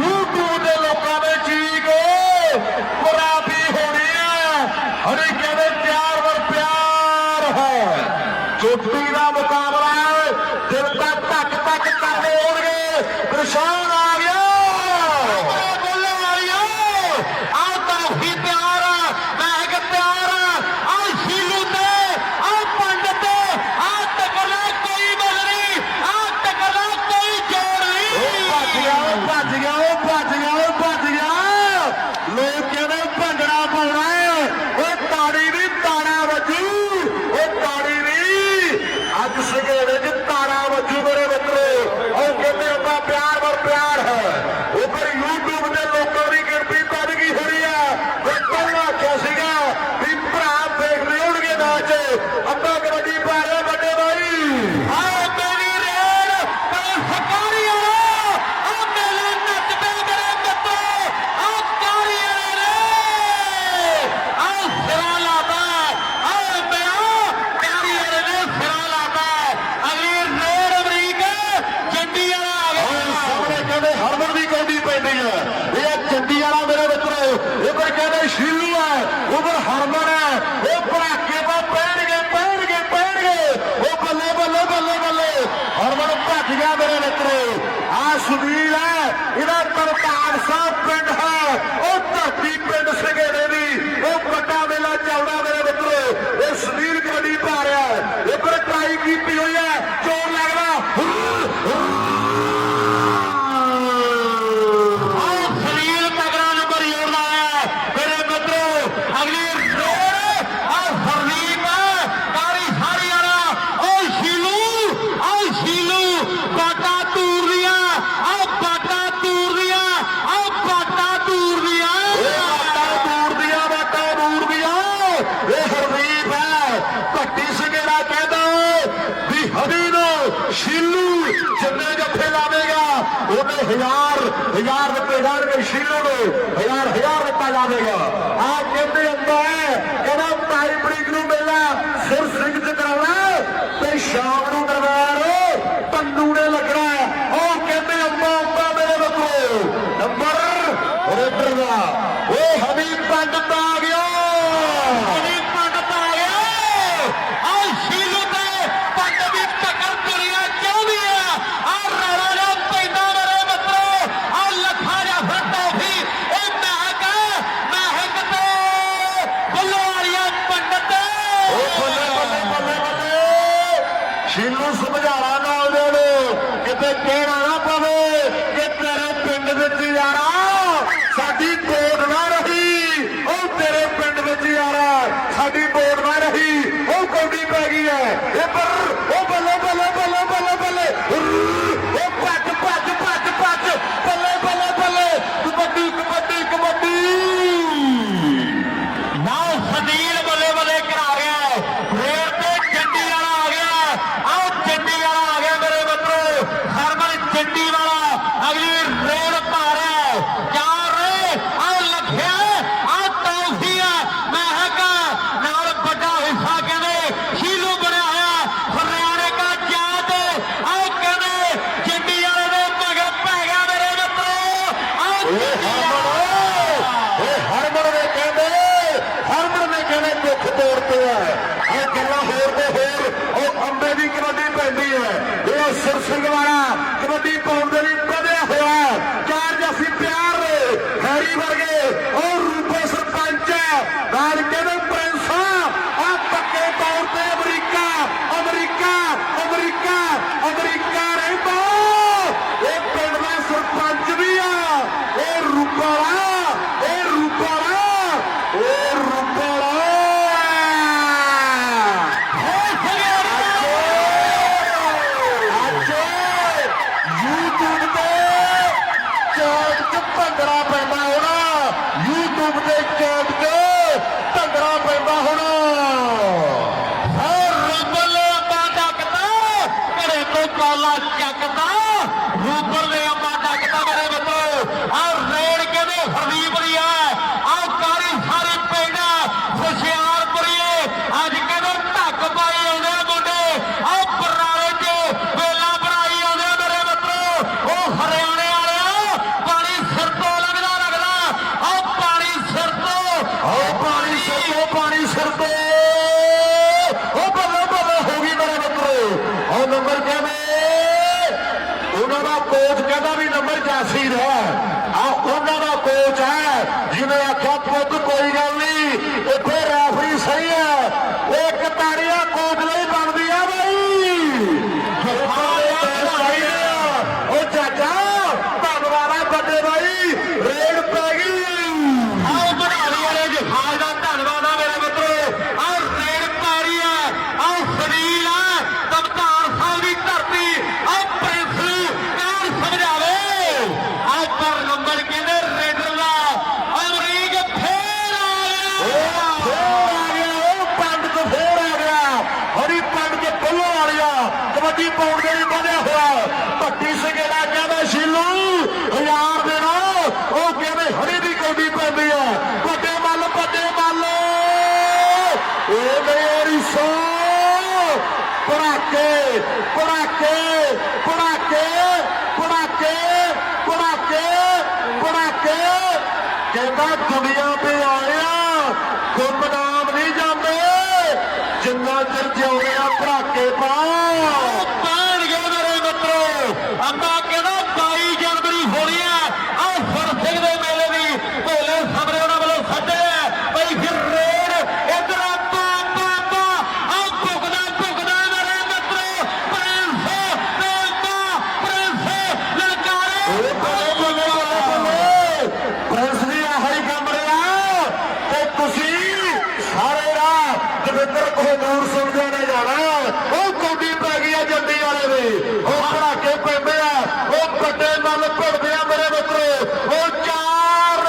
YouTube ਦੇ ਲੋਕਾਂ ਦੇ ਚੀਕ ਖਰਾਬੀ ਹੋਣੀ ਹੈ ਹਰੇ ਕਹਿੰਦੇ ਪਿਆਰ ਵਰ ਪਿਆਰ ਹੈ। ਚੋਟੀ ਦਾ ਮੁਕਾਬਲਾ ਹੈ। ਦਿਲ ਤੱਕ ਧੱਕ ਧੱਕ ਕਰਦੇ ਹੋਣਗੇ। ਪਰੇਸ਼ਾਨ Oh! का अरसा पिंड है ਸ਼ੀਲੂ ਜਿੰਨੇ ਜੱਫੇ ਲਾਵੇਗਾ ਉਹਨੇ ਹਜ਼ਾਰ ਹਜ਼ਾਰ ਰੁਪਏ ਜਾਣਗੇ ਸ਼ੀਲੂ ਨੂੰ। ਹਜ਼ਾਰ ਹਜ਼ਾਰ ਰੁਪਏ ਲਾਵੇਗਾ। ਆ ਕਹਿੰਦੇ ਅੰਦਰ ਹੈ, ਕਹਿੰਦਾ ਭਾਈ ਬ੍ਰਿਗ ਨੂੰ ਮੇਲਾ ਸਿਰ ਸਿੰਘ ਤੇ ਕਰਾਉਣਾ ਤੇ ਸ਼ਾਮ ਨੂੰ ਦਰਬਾਰ ਪੰਡੂ ਨੇ ਲੱਗਣਾ ਉਹ ਕਹਿੰਦੇ ਅੰਮਾ ਅੰਮਾ ਮੇਰੇ ਬੱਕੋ ਨੰਬਰ ਰੇਡਰ ਦਾ ਉਹ ਹਬੀਬ ਪੰਡ ਤਾਂ ਸ਼ੀਲੂ ਸਮਝਾਣਾ ਨਾ ਉਹਨਾਂ ਨੂੰ, ਕਿਤੇ ਕਹਿਣਾ ਨਾ ਪਵੇ, ਕਿ ਤੇਰੇ ਪਿੰਡ ਵਿੱਚ ਯਾਰਾ, ਸਾਡੀ ਵੋਟ ਨਾ ਰਹੀ। ਉਹ ਤੇਰੇ ਪਿੰਡ ਵਿੱਚ ਯਾਰਾ, ਸਾਡੀ ਵੋਟ ਨਾ ਰਹੀ। ਉਹ ਕੌਡੀ ਪੈ ਗਈ ਹੈ। ਇਹ ਪਰ ਉਹ ਬੱਲੇ ਤੌਰ ਤੇ ਹੈ। ਇਹ ਗੱਲਾਂ ਹੋਰ ਤੇ ਹੋਰ, ਉਹ ਅੰਬੇ ਦੀ ਕਬੱਡੀ ਪੈਂਦੀ ਹੈ। ਜਿਹੜਾ ਸਿਰਸਿੰਘ ਵਾਲਾ ਕਬੱਡੀ ਪਾਉਣ ਦੇ ਲਈ ਵਧਿਆ ਹੋਇਆ ਚਾਰ ਜਸੀ ਪਿਆਰ ਹੈਰੀ ਵਰਗੇ, ਉਹ ਰੂਪੇ ਸਰਪੰਚ ਹੈ। ਨਾਲ ਕਹਿੰਦੇ ਦਾ ਸੀਰ ਹੈ। ਆ ਉਹਨਾਂ ਦਾ ਕੋਚ ਹੈ। পড়াকে পড়াকে পড়াকে পড়াকে পড়াকে কেনা দুনিয়া ਉਹ ਨੂਰ ਸਿੰਘ ਦੇ ਨੇ ਜਾਣਾ। ਉਹ ਕੋਡੀ ਪੈ ਗਈ ਆ ਜੰਦੀ ਵਾਲੇ ਦੀ। ਉਹ ਖੜਾਕੇ ਪੈਂਦੇ ਆ। ਉਹ ਵੱਡੇ ਮਨ ਭੜਦੇ ਆ ਮੇਰੇ ਮਿੱਤਰੋ। ਉਹ ਚਾਰ।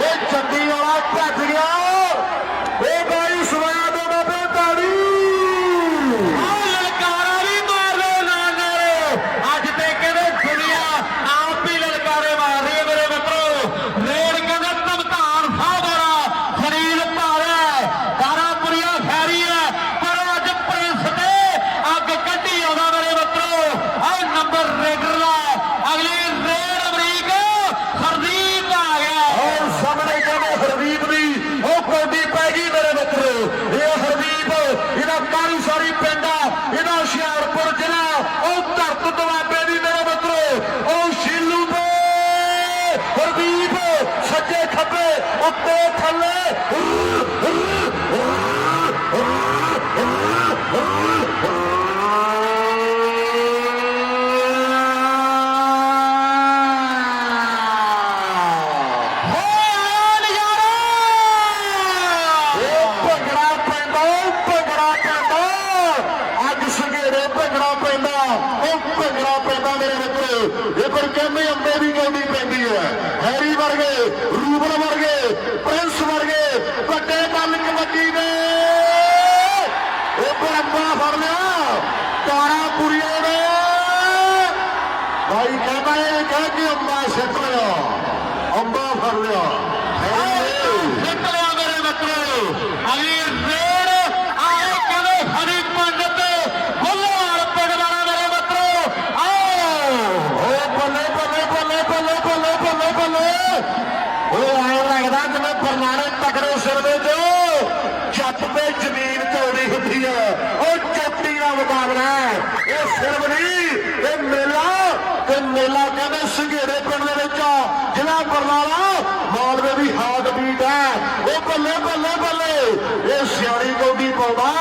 ਇਹ ਜੰਦੀ ਵਾਲਾ ਭੱਜ ਗਿਆ। ਉੱਤੇ ਥੱਲੇ। দিবে এরপর একবার পারলে তারা পুরিয়ে ভাই খেলায় খেয়ে আমরা? সেতলে আমরা পারলে Fernando Tacarão Cerveja. ਤੇ ਜ਼ਮੀਨ ਚੌੜੀ ਹੁੰਦੀ ਹੈ ਉਹ ਚੋਟੀ ਦਾ ਮੁਕਾਬਲਾ ਇਹ ਸਿਰਫ ਨਹੀਂ, ਇਹ ਮੇਲਾ ਤੇ ਮੇਲਾ ਕਹਿੰਦੇ ਸੰਘੇੜੇ ਪਿੰਡ ਦੇ ਵਿੱਚ ਜ਼ਿਲ੍ਹਾ ਬਰਨਾਲਾ ਮਾਲਵੇ ਦੀ ਹਾਟ ਬੀਟ ਹੈ ਉਹ ਬੱਲੇ ਬੱਲੇ ਬੱਲੇ, ਇਹ ਸਿਆਣੀ ਗੋਡੀ ਪਾਉਂਦਾ।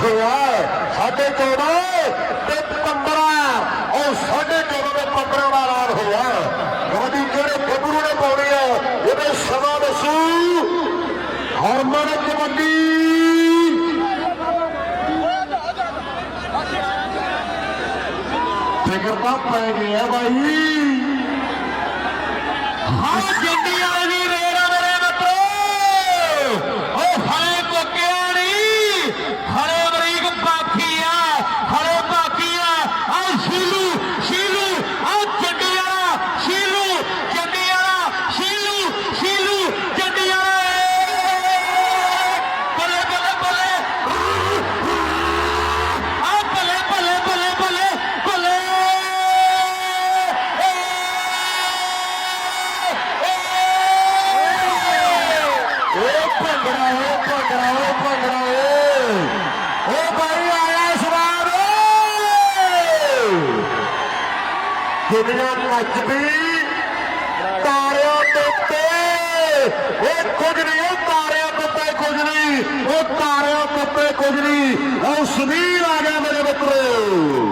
ਸੇਵਾ ਸਾਡੇ 14 ਤੇ 15 ਉਹ ਸਾਡੇ 14 ਦੇ 15 ਦਾ ਐਲਾਨ ਹੋਇਆ ਗੋਦੀ ਜਿਹੜੇ ਫੱਗਰੂ ਨੇ ਪਾਉਣੀ ਆ ਇਹਦੇ ਸਵਾ ਦਸੂ। ਹਰਮਨ ਕਬੱਡੀ। ਫਿਕਰ ਤਾਂ ਪੈ ਗਿਆ ਬਾਈ। ਦੁਨੀਆ ਨੱਚਦੀ ਤਾਰਿਆਂ ਦੇ ਉੱਤੇ, ਉਹ ਕੁਝ ਨਹੀਂ, ਉਹ ਤਾਰਿਆਂ ਉੱਤੇ ਕੁਝ ਨਹੀਂ, ਉਹ ਤਾਰਿਆਂ ਉੱਤੇ ਕੁਝ ਨਹੀਂ, ਉਹ ਸੁਨੀਲ ਆ ਗਿਆ ਮੇਰੇ ਮਿੱਤਰੋ।